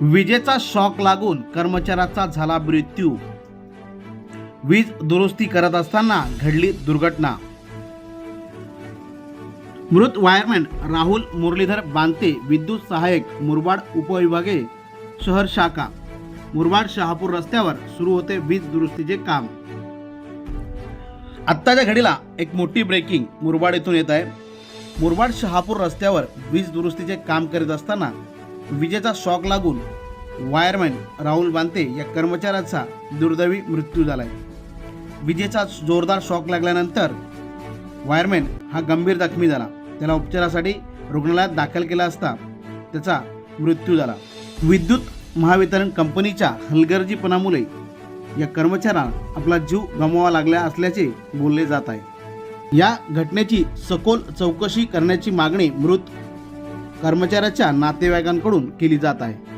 विजेचा शॉक लागून कर्मचाऱ्याचा झाला मृत्यू. वीज दुरुस्ती करत असताना घडली दुर्घटना. मृत वायरमॅन राहुल मुरलीधर बांते विद्युत सहाय्यक मुरबाड उपविभागे शहर शाखा. मुरबाड शहापूर रस्त्यावर सुरू होते वीज दुरुस्तीचे काम. आत्ताच्या घडीला एक मोठी ब्रेकिंग मुरबाड येथून येत आहे. मुरबाड शहापूर रस्त्यावर वीज दुरुस्तीचे काम करीत असताना विजेचा शॉक लागून वायरमॅन राहुल बांते या कर्मचाऱ्याचा दुर्दैवी मृत्यू झालाय. विजेचा जोरदार शॉक लागल्यानंतर वायरमॅन हा गंभीर जखमी झाला. त्याला उपचारासाठी रुग्णालयात दाखल केला असता त्याचा मृत्यू झाला. विद्युत महावितरण कंपनीच्या हलगर्जीपणामुळे या कर्मचाऱ्याला आपला जीव गमवावा लागला असल्याचे बोलले जात आहे. या घटनेची सखोल चौकशी करण्याची मागणी मृत कर्मचाऱ्याच्या नातेवाईकांकडून केली जात आहे.